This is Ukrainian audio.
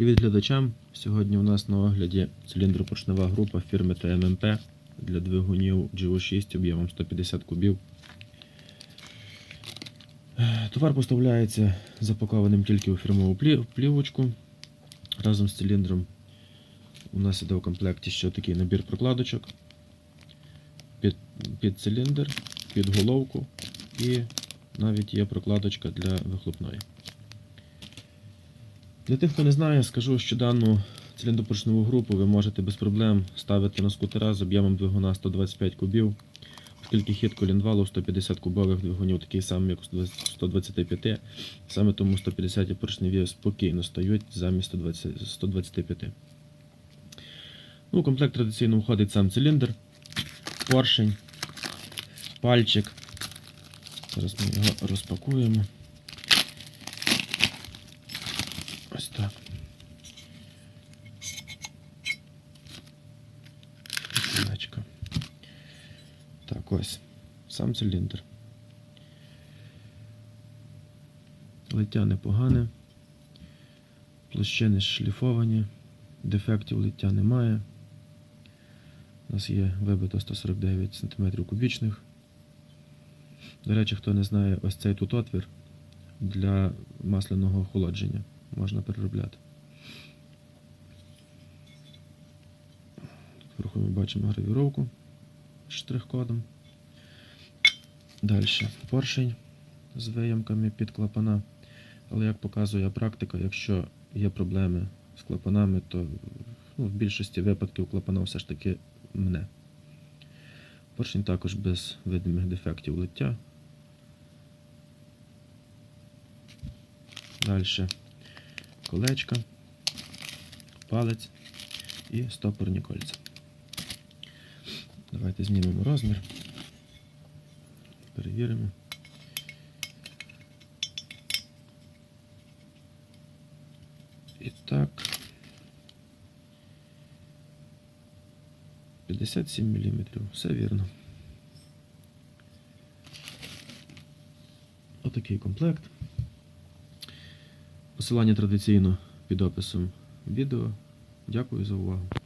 Привіт глядачам! Сьогодні у нас на огляді циліндропоршнева група фірми ТММП для двигунів GO6 об'ємом 150 кубів. Товар поставляється запакованим тільки у фірмову плівочку. Разом з циліндром у нас іде у комплекті ще такий набір прокладочок під, під циліндр, під головку і навіть є прокладочка для вихлопної. Для тих, хто не знає, скажу, що дану циліндропоршневу групу ви можете без проблем ставити на скутера з об'ємом двигуна 125 кубів, оскільки хід колінвалу 150 кубових двигунів такий самий, як у 125, саме тому 150 поршневі спокійно стають замість 120, 125. Ну, комплект традиційно входить сам циліндр, поршень, пальчик. Зараз ми його розпакуємо. Ось так. Кулечко. Так, ось. Сам циліндр. Лиття непогане. Площини шліфовані. Дефектів лиття немає. У нас є вибито 149 см кубічних. До речі, хто не знає, ось цей тут отвір для масляного охолодження можна переробляти. Тут вверху ми бачимо гравіровку штрих-кодом. Далі поршень з виямками під клапана. Але як показує практика, якщо є проблеми з клапанами, то ну, в більшості випадків клапана все ж таки мне. Поршень також без видимих дефектів лиття. Далі колечка, палець і стопорні кольця. Давайте знімемо розмір. Перевіримо. І так. 57 мм. Все вірно. Отакий комплект. Посилання традиційно під описом відео. Дякую за увагу.